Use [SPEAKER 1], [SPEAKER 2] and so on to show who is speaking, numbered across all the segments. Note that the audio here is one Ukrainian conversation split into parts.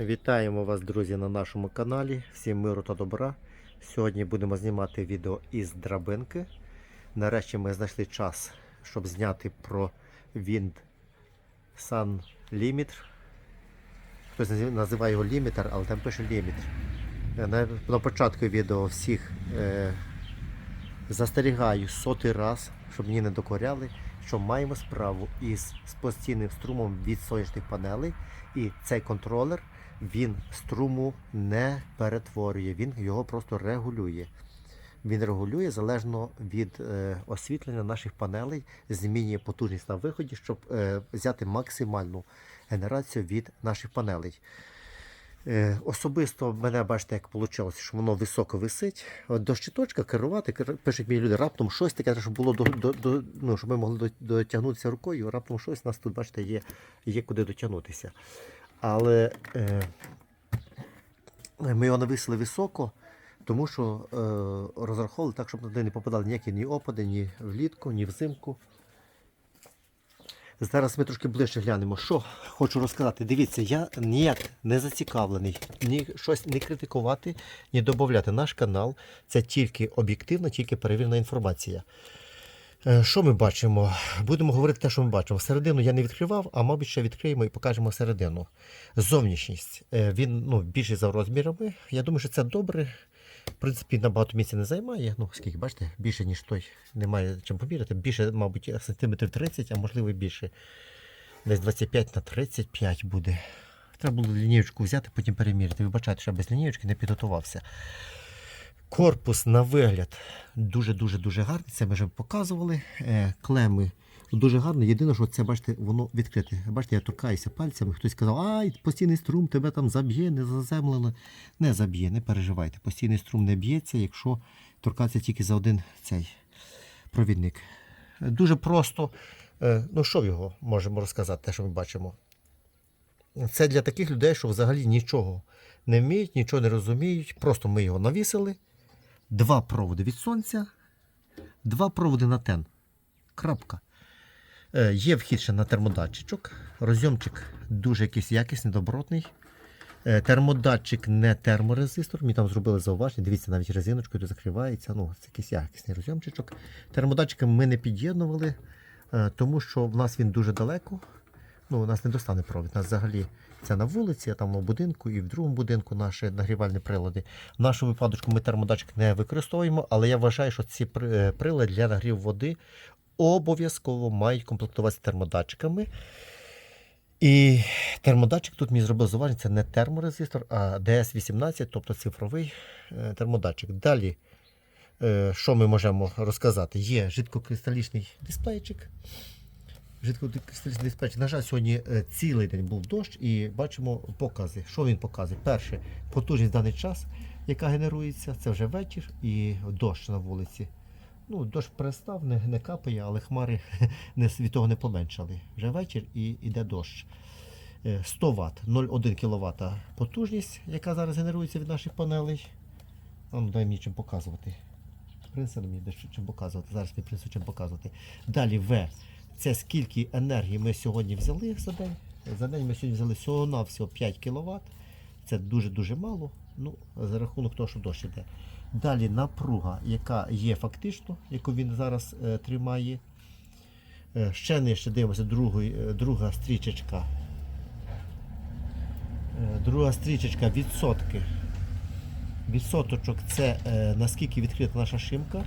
[SPEAKER 1] Вітаємо вас, друзі, на нашому каналі. Всім миру та добра. Сьогодні будемо знімати відео із драбинки. Нарешті ми знайшли час, щоб зняти про Wind Sun Limiter. Хтось називає його лімітер, але там пише лімітер. Е, На, на початку відео всіх е, застерігаю сотий раз, щоб мені не докоряли, що маємо справу із постійним струмом від сонячних панелей. І цей контролер він струму не перетворює, він його просто регулює. Він регулює залежно від е, освітлення наших панелей, змінює потужність на виході, щоб е, взяти максимальну генерацію від наших панелей. Е, особисто мене бачите, як вийшло, що воно високо висить. До щиточка керувати, пишуть мені люди, раптом щось таке, щоб було до, до, до, ну, щоб ми могли дотягнутися рукою, раптом щось у нас тут, бачите, є, є куди дотягнутися. Але е, ми його нависили високо, тому що е, розраховували так, щоб туди не попадали ніякі ні опади, ні влітку, ні взимку. Зараз ми трошки ближче глянемо. Що хочу розказати. Дивіться, я ніяк не зацікавлений ні щось не критикувати, ні додати. Наш канал це тільки об'єктивна, тільки перевірена інформація. Е, Що ми бачимо? Будемо говорити те, що ми бачимо. Середину я не відкривав, а мабуть ще відкриємо і покажемо середину. Зовнішність. Е, Він ну, більший за розмірами. Я думаю, що це добре. В принципі, набагато місця не займає. Ну, скільки, бачите, більше, ніж той. Немає чим поміряти. Більше, мабуть, сантиметрів 30, а можливо більше. Десь 25 на 35 буде. Треба було лінієчку взяти, потім переміряти. Вибачайте, що я без лінієчки не підготувався. Корпус на вигляд дуже-дуже дуже гарний. Це ми вже показували. Е, Клеми дуже гарні. Єдине, що це, бачите, воно відкрите. Бачите, я торкаюся пальцями. Хтось сказав, ай, постійний струм тебе там заб'є, не заземлено. Не заб'є, не переживайте. Постійний струм не б'ється, якщо торкатися тільки за один цей провідник. Дуже просто. Е, Ну, що його можемо розказати, те, що ми бачимо. Це для таких людей, що взагалі нічого не вміють, нічого не розуміють. Просто ми його навісили. Два проводи від сонця, два проводи на тен. Крапка. Е, є вхід ще на термодатчичок. Розйомчик дуже якийсь якісний, добротний. Е, термодатчик не терморезистор. Мені там зробили зауваження. Дивіться, навіть резиночкою закривається. Ну, це якийсь якісний розйомчичок. Термодатчики ми не під'єднували, е, тому що в нас він дуже далеко. Ну, у нас не достане провід. У нас взагалі це на вулиці, а там у будинку і в другому будинку наші нагрівальні прилади. В нашому випадку ми термодатчик не використовуємо, але я вважаю, що ці прилади для нагріву води обов'язково мають комплектуватися термодатчиками. І термодатчик тут мені зробив зауваження, це не терморезистор, а DS18, тобто цифровий е, термодатчик. Далі, е, що ми можемо розказати? Є жидкокристалічний дисплейчик. Жидкокристалічний дисплейчик. На жаль, сьогодні е, цілий день був дощ і бачимо покази. Що він показує? Перше, потужність в даний час, яка генерується, це вже вечір і дощ на вулиці. Ну, дощ перестав, не, не капає, але хмари не, від того не поменшали. Вже вечір і йде дощ. Е, 100 Вт, 0,1 кВт потужність, яка зараз генерується від наших панелей. Ну, дай мені чим показувати. Принеси мені дещо чим показувати. Зараз не принесу чим показувати. Далі В. Це скільки енергії ми сьогодні взяли за день. За день ми сьогодні взяли всього-навсього 5 кВт. Це дуже-дуже мало. Ну, за рахунок того, що дощ іде. Далі напруга, яка є фактично, яку він зараз е, тримає. Е, ще нижче дивимося другий, е, друга стрічечка. Е, друга стрічечка відсотки. Відсоточок це е, наскільки відкрита наша шимка.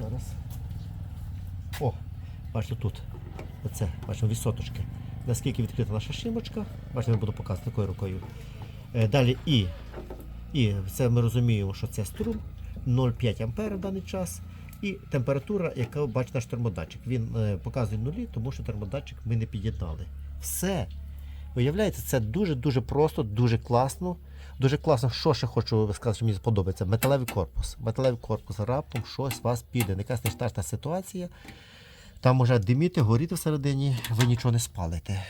[SPEAKER 1] Зараз. О, бачите тут. Оце, бачимо відсоточки. Наскільки відкрита наша шимочка. Бачите, я буду показувати такою рукою. Е, далі І. І це ми розуміємо, що це струм 0,5 ампера в даний час. І температура, яка бачить наш термодатчик. Він е, показує нулі, тому що термодатчик ми не під'єднали. Все. Виявляється, це дуже-дуже просто, дуже класно. Дуже класно, що ще хочу сказати, що мені сподобається. Металевий корпус. Металевий корпус раптом щось у вас піде. Якась нештатна ситуація. Там може диміти, горіти всередині, ви нічого не спалите.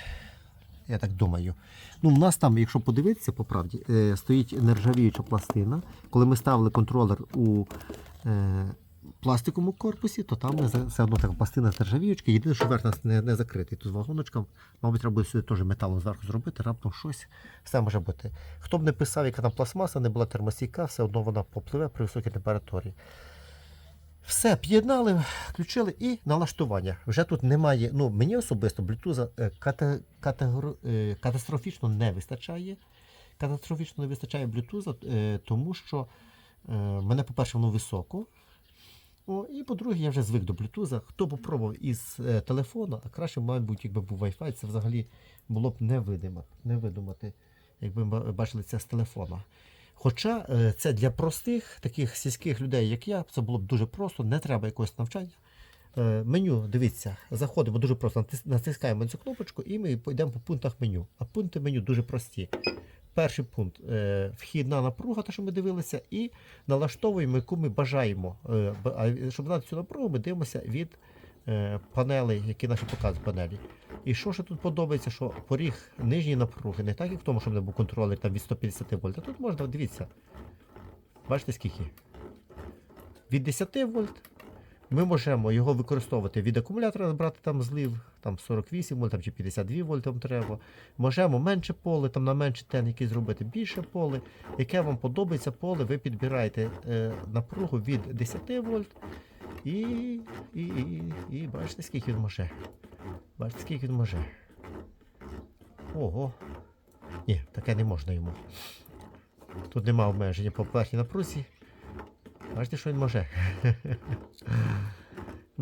[SPEAKER 1] Я так думаю. Ну, у нас там, якщо подивитися по правді, е, стоїть нержавіюча пластина. Коли ми ставили контролер у е, пластиковому корпусі, то там все одно така пластина з нержавіючки. Єдине, що верх нас не, не закритий. Тут з вагоночком, мабуть, треба буде сюди теж металом зверху зробити, раптом щось. Все може бути. Хто б не писав, яка там пластмаса, не була термостійка, все одно вона попливе при високій температурі. Все, під'єднали, включили і налаштування. Вже тут немає. Ну, мені особисто Bluetooth е, кате, категор- е, катастрофічно не вистачає. Катастрофічно не вистачає Bluetooth, е, тому що мене, по-перше, воно високо. О, і по-друге, я вже звик до Bluetooth. Хто попробував із телефона, а краще, мабуть, якби був Wi-Fi, це взагалі було б невидимо, не видумати, якби ми бачили це з телефона. Хоча е, це для простих таких сільських людей, як я, це було б дуже просто, не треба якогось навчання. Е, Меню, дивіться, заходимо дуже просто, натискаємо цю кнопочку і ми йдемо по пунктах меню. А пункти меню дуже прості. Перший пункт е, вхідна напруга, те, що ми дивилися, і налаштовуємо, яку ми бажаємо. Щоб знати цю напругу, ми дивимося від панелей, які наші показують панелі. І що ще тут подобається, що поріг нижньої напруги, не так як в тому, що в мене був контролер там від 150 вольт, а тут можна, дивіться. Бачите скільки? Від 10 вольт ми можемо його використовувати від акумулятора, брати там злив, там 48 вольт там, чи 52 вольт вам треба. Можемо менше поле, там на менше тен зробити більше поле. Яке вам подобається поле, ви підбираєте е, напругу від 10 вольт і, і, і, і бачите, скільки він може. Бачите, скільки він може. Ого. Ні, таке не можна йому. Тут нема обмеження по поверхні напрузі. Бачите, що він може?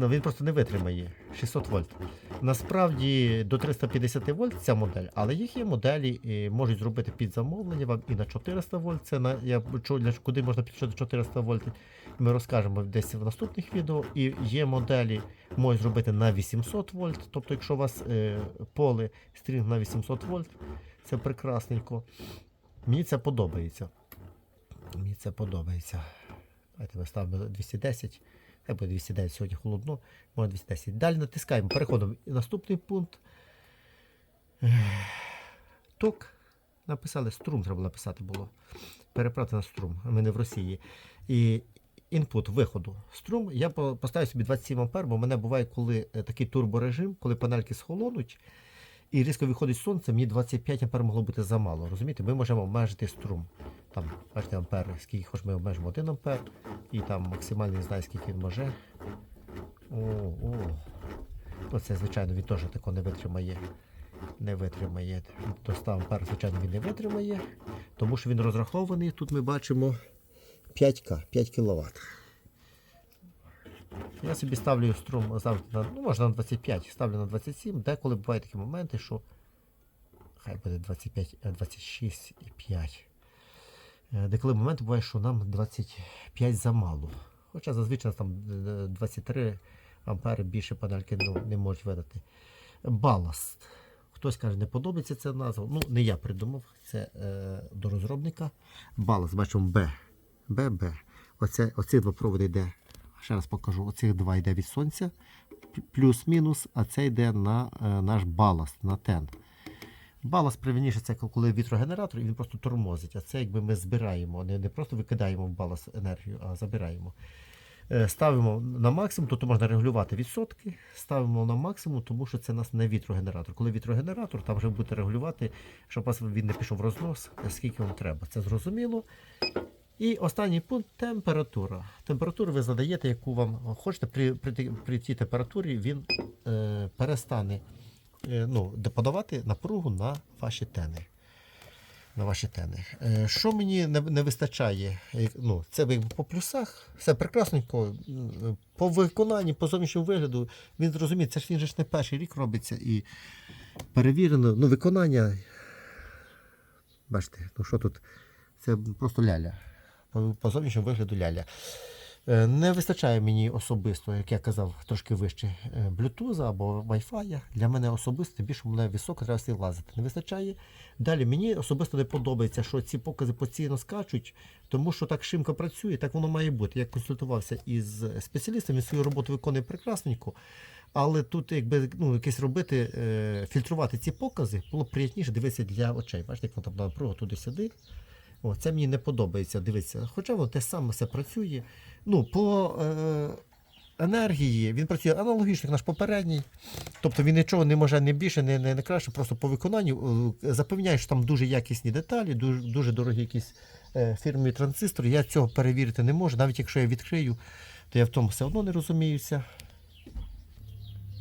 [SPEAKER 1] Ну, він просто не витримає 600 вольт. Насправді до 350 вольт ця модель, але їх є моделі, і можуть зробити під замовлення вам і на 400 вольт. Це на я для куди можна підключити 400 вольт. Ми розкажемо десь в наступних відео. І є моделі, можуть зробити на 800 вольт. Тобто, якщо у вас е, поле стрінг на 800 вольт, це прекрасненько. Мені це подобається. Мені це подобається. Давайте ми ставимо 210. Хай буде 209 сьогодні холодно, може 210. Далі натискаємо, переходимо. Наступний пункт. Ток. Написали струм, треба написати було. Переправити на струм, а ми не в Росії. І інпут виходу. Струм я по- поставив собі 27 ампер, бо в мене буває, коли е, такий турборежим, коли панельки схолонуть і різко виходить сонце, мені 25 ампер могло бути замало. Розумієте, ми можемо обмежити струм. Там, бачите, ампер, скільки хоч ми обмежимо 1 ампер, і там максимальний не скільки він може. О, о. Ну, звичайно, він теж такого не витримає. Не витримає. До 100 ампер, звичайно, він не витримає, тому що він розрахований. Тут ми бачимо 5К, 5 кВт. Я собі ставлю струм завжди на, ну, можна на 25, ставлю на 27. Деколи бувають такі моменти, що хай буде 25, е, 26 і 5. Е, Деколи моменти буває, що нам 25 замало. Хоча зазвичай там е, 23 ампери більше панельки ну, не можуть видати. Баласт. Хтось каже, не подобається ця назва. Ну, не я придумав, це е, до розробника. Баласт, бачимо Б. Б, Б. Оце, оці два проводи йде. Ще раз покажу. Оцих два йде від сонця, плюс-мінус, а це йде на е, наш баласт, на тен. Баласт правильніше це коли вітрогенератор, і він просто тормозить. А це якби ми збираємо, не, не просто викидаємо в баласт енергію, а забираємо. Е, Ставимо на максимум, тут можна регулювати відсотки. Ставимо на максимум, тому що це у нас не вітрогенератор. Коли вітрогенератор, там вже будете регулювати, щоб вас він не пішов в рознос, скільки вам треба. Це зрозуміло. І останній пункт температура. Температуру ви задаєте, яку вам хочете. При, при, при цій температурі він е, перестане ну, де подавати напругу на ваші тени. На ваші тени. Е, що мені не, вистачає? Е, Ну, це по плюсах, все прекрасненько. По виконанні, по зовнішньому вигляду, він зрозуміє, це ж він ж не перший рік робиться і перевірено. Ну, виконання. Бачите, ну що тут? Це просто ляля. По, по зовнішньому вигляду ляля. Е, Не вистачає мені особисто, як я казав, трошки вище е, Bluetooth або Wi-Fi. Для мене особисто більше мене високо треба всі лазити. Не вистачає. Далі мені особисто не подобається, що ці покази постійно скачуть, тому що так шимка працює, так воно має бути. Я консультувався із спеціалістом, він свою роботу виконує прекрасненько. Але тут, якби ну, якесь робити, е, фільтрувати ці покази, було б приємніше дивитися для очей. Бачите, як воно там напруга туди-сюди. О, це мені не подобається. Дивіться, хоча воно те саме все працює. Ну, по е, енергії він працює аналогічно, як наш попередній. Тобто він нічого не може не більше, не, не, не краще, просто по виконанню. Е, запевняю, що там дуже якісні деталі, дуже, дуже дорогі якісь е, фірмові транзистори. Я цього перевірити не можу. Навіть якщо я відкрию, то я в тому все одно не розуміюся.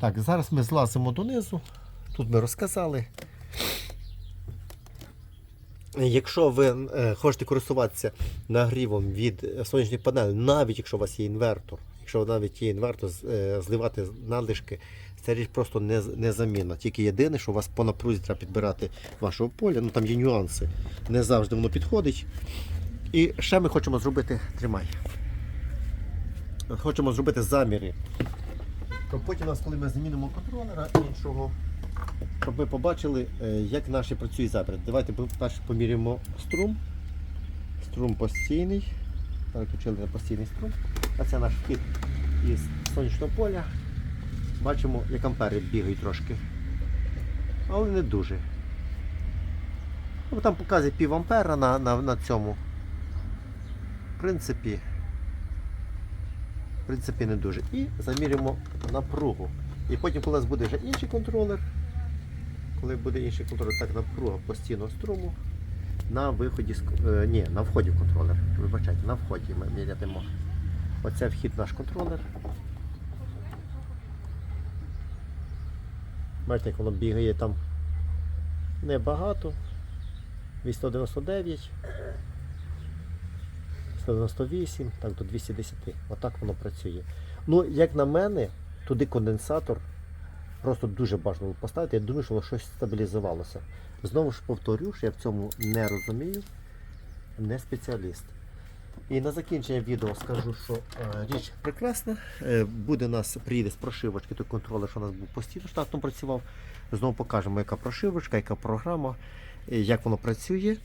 [SPEAKER 1] Так, зараз ми злазимо донизу. Тут ми розказали. Якщо ви е, хочете користуватися нагрівом від е, сонячної панелі, навіть якщо у вас є інвертор, якщо навіть є інвертор, е, зливати надлишки, ця річ просто не, незамінна. Тільки єдине, що у вас по напрузі треба підбирати вашого поля, ну там є нюанси. Не завжди воно підходить. І ще ми хочемо зробити, тримай. Хочемо зробити заміри. Потім у нас, коли ми замінимо контролера іншого, щоб ми побачили, е, як наші працюють заміри. Давайте перше поміряємо струм. Струм постійний. Переключили на постійний струм. А це наш вхід із сонячного поля. Бачимо, як ампери бігають трошки. Але не дуже. Ну, Там показує пів ампера на, на, на цьому. В принципі, в принципі, не дуже. І замірюємо напругу. І потім, коли у нас буде вже інший контролер, коли буде інший контролер, так напруга постійного струму на виході е, ні, на вході в контролер. Вибачайте, на вході ми мірятимо. Оце вхід наш контролер. Бачите, як воно бігає там небагато. 299, 198, так до 210. Отак воно працює. Ну, як на мене, туди конденсатор просто дуже бажано поставити. Я думаю, що воно щось стабілізувалося. Знову ж повторю, що я в цьому не розумію, не спеціаліст. І на закінчення відео скажу, що е, річ прекрасна. Е, буде у нас приїде з прошивочки той контролер, що у нас був постійно штатно працював. Знову покажемо, яка прошивочка, яка програма, е, як воно працює.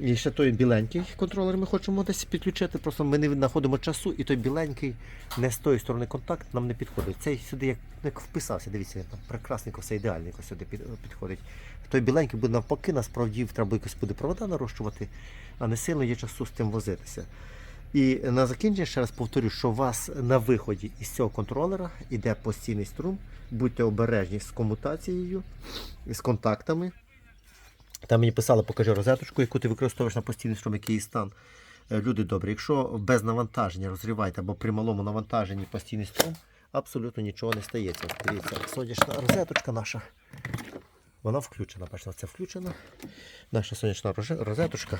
[SPEAKER 1] І ще той біленький контролер ми хочемо десь підключити. Просто ми не знаходимо часу, і той біленький не з тої сторони контакт нам не підходить. Цей сюди як, як вписався, дивіться, там прекрасненько, все ідеальненько сюди під, підходить. Той біленький буде навпаки, насправді треба якось буде провода нарощувати, а не сильно є часу з тим возитися. І на закінчення ще раз повторю, що у вас на виході із цього контролера йде постійний струм. Будьте обережні з комутацією, з контактами. Там мені писали, покажи розеточку, яку ти використовуєш на постійний струм, який стан. Е, Люди добрі, якщо без навантаження розриваєте або при малому навантаженні постійний струм, абсолютно нічого не стається. Дивіться, сонячна розеточка наша. Вона включена. Бачите, це включена. Наша сонячна розеточка.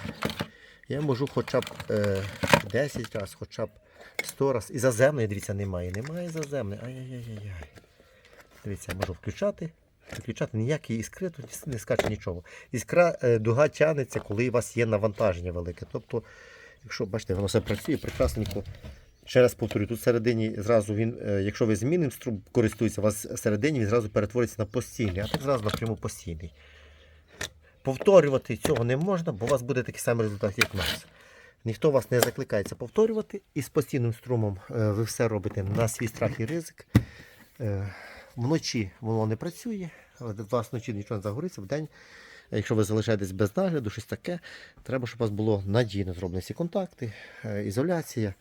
[SPEAKER 1] Я можу хоча б е, 10 разів, хоча б 100 разів. І заземної, дивіться, немає. Немає заземної. Ай-яй-яй-яй. Дивіться, я можу включати. Виключати ніякі іскри, тут не скаче нічого. Іскра е, дуга тягнеться, коли у вас є навантаження велике. Тобто, якщо бачите, воно все працює прекрасненько. Ще раз повторю, тут всередині зразу він, е, якщо ви змінним струм користуєтеся, у вас всередині він зразу перетворюється на постійний, а так зразу напряму постійний. Повторювати цього не можна, бо у вас буде такий самий результат, як у нас. Ніхто вас не закликається повторювати, і з постійним струмом е, ви все робите на свій страх і ризик. Е, Вночі воно не працює, у вас вночі нічого не загориться, вдень, якщо ви залишаєтесь без нагляду, щось таке, треба, щоб у вас було надійно зроблені всі контакти, е, ізоляція.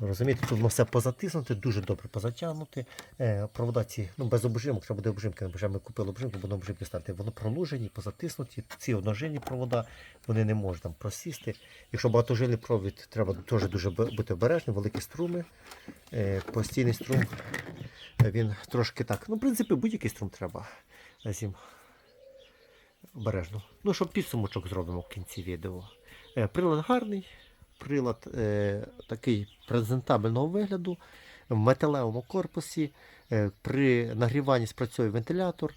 [SPEAKER 1] Розумієте, тут воно все позатиснути, дуже добре позатягнути. Е, провода ці, ну без обжимок, треба буде обжимки, вже ми купили обжимки, будемо обжимки ставити. Воно пронужені, позатиснуті. Ці одножильні провода, вони не можуть там просісти. Якщо багатожильний провід, треба теж дуже бути обережним, великі струми. Е, постійний струм, він трошки так. Ну, в принципі, будь-який струм треба. Зім. Обережно. Ну, щоб підсумочок зробимо в кінці відео. Е, прилад гарний. Прилад е, такий презентабельного вигляду в металевому корпусі. Е, при нагріванні спрацьовує вентилятор,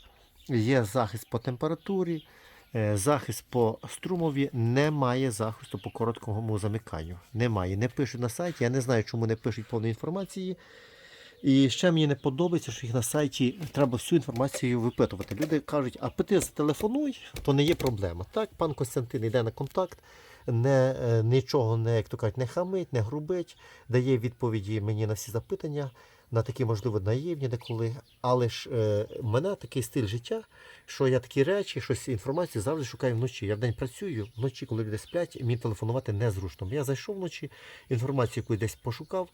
[SPEAKER 1] є захист по температурі, е, захист по струмові, немає захисту по короткому замиканню. Немає. Не пишуть на сайті. Я не знаю, чому не пишуть повної інформації. І ще мені не подобається, що їх на сайті треба всю інформацію випитувати. Люди кажуть, а ти зателефонуй, то не є проблема. Так, пан Костянтин йде на контакт, не, е, нічого не, як то кажуть, не хамить, не грубить, дає відповіді мені на всі запитання. на такі, можливо, наївні деколи. Але ж е, мене такий стиль життя, що я такі речі, щось інформацію завжди шукаю вночі. Я вдень працюю, вночі, коли люди сплять, мені телефонувати незручно. Я зайшов вночі, інформацію яку десь пошукав.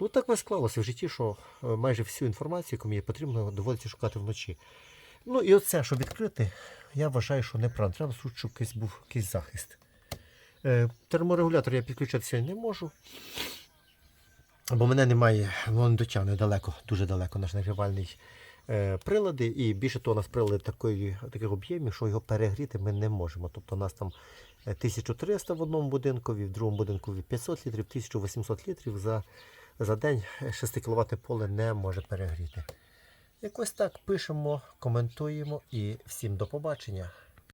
[SPEAKER 1] Ну так ви склалося в житті, що е, майже всю інформацію, яку мені потрібно, доводиться шукати вночі. Ну і оце, щоб відкрити, я вважаю, що неправильно. Треба, щоб якийсь був якийсь захист. Е, терморегулятор я підключати сьогодні не можу. Бо мене немає, воно не дотягне далеко, дуже далеко наш нагрівальний е, прилади. І більше того, у нас прилади такої, таких об'ємів, що його перегріти ми не можемо. Тобто у нас там е, 1300 в одному будинкові, в другому будинкові 500 літрів, 1800 літрів за, за день 6 кВт поле не може перегріти. Якось так пишемо, коментуємо і всім до побачення.